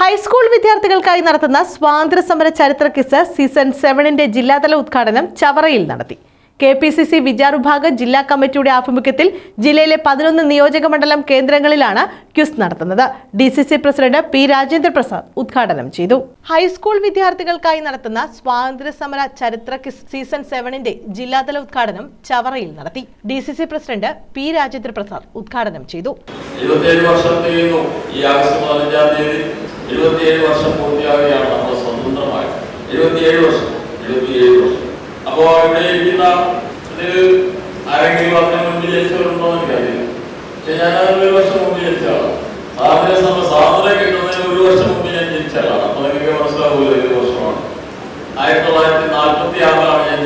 High school വിദ്യാർത്ഥികൾക്കായി നടത്തുന്ന സ്വാതന്ത്ര്യ സമര ചരിത്ര കിസ് സീസൺ സെവനിന്റെ ജില്ലാതല ഉദ്ഘാടനം ചവറയിൽ നടത്തി. K P C C Vichar ജില്ലാ കമ്മിറ്റിയുടെ ആഭിമുഖ്യത്തിൽ ജില്ലയിലെ പതിനൊന്ന് നിയോജക മണ്ഡലം കേന്ദ്രങ്ങളിലാണ് ക്യുസ് നടത്തുന്നത്. D C C president P Rajendra Prasad ഉദ്ഘാടനം ചെയ്തു. ഹൈസ്കൂൾ വിദ്യാർത്ഥികൾക്കായി നടത്തുന്ന സ്വാതന്ത്ര്യ സമര ചരിത്ര ക്വിസ് സീസൺ സെവനിന്റെ ജില്ലാതല ഉദ്ഘാടനം ചവറയിൽ നടത്തി. D C C president P Rajendra Prasad ഉദ്ഘാടനം ചെയ്തു. ഈ എഴുപത്തിയേഴ് വർഷം പൂർത്തിയാവുകയാണ് നമ്മൾ സ്വതന്ത്രമായി. എഴുപത്തിയേഴ് വർഷം എഴുപത്തിയേഴ് വർഷം. അപ്പോ ഇവിടെ ഇരിക്കുന്ന ആരെങ്കിലും അതിന് മുമ്പ് ജനിച്ചവരുണ്ടോ എനിക്കറിയില്ല. പക്ഷെ ഞാൻ അതിന് ഒരു വർഷം മുമ്പ് ജനിച്ച ആളാണ്. സ്വാതന്ത്ര്യം കിട്ടുന്നതിന് ഒരു വർഷം മുമ്പ് ഞാൻ ജനിച്ച അപ്പൊ നിങ്ങൾക്ക് മനസ്സിലാവൂല ഒരു വർഷമാണ്. ആയിരത്തി തൊള്ളായിരത്തി നാൽപ്പത്തി ആറിലാണ് ഞാൻ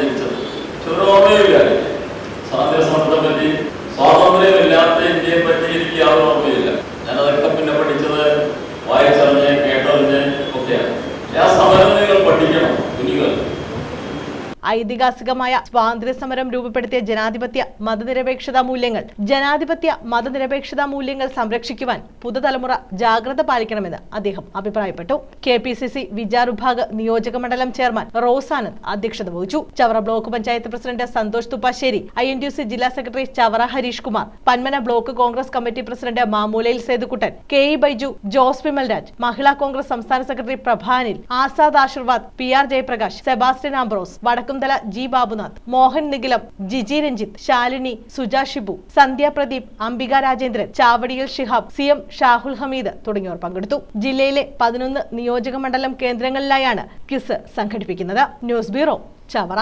ഐതിഹാസികമായ സ്വാതന്ത്ര്യ സമരം രൂപപ്പെടുത്തിയ ജനാധിപത്യ മതനിരപേക്ഷതാ മൂല്യങ്ങൾ ജനാധിപത്യ മതനിരപേക്ഷതാ മൂല്യങ്ങൾ സംരക്ഷിക്കുവാൻ പുതുതലമുറ ജാഗ്രത പാലിക്കണമെന്ന് അദ്ദേഹം അഭിപ്രായപ്പെട്ടു. K P C C Vichar Vibhag നിയോജക മണ്ഡലം ചെയർമാൻ റോസ് ആനന്ദ് അധ്യക്ഷത വഹിച്ചു. Chavara block panchayat president Santhosh Thuppassery I N D C ജില്ലാ secretary Chavara Harish Kumar Panmana block Congress committee president Mamoolayil Sethukuttan K E Baiju Jose Vimalraj Mahila Congress സംസ്ഥാന secretary Prabhanil Azad Aashirvad P R Jayaprakash Sebastian Ambrose Vadakkumthala G. Babunath Mohan Nikhilam Jiji Ranjith Shalini Suja Shibu Sandhya Pradeep Ambika Rajendran ചാവടിയിൽ Shihab C. M. Shahul Hameed തുടങ്ങിയവർ പങ്കെടുത്തു. ജില്ലയിലെ പതിനൊന്ന് നിയോജക മണ്ഡലം കേന്ദ്രങ്ങളിലായാണ് kiss സംഘടിപ്പിക്കുന്നത്. News bureau Chavara.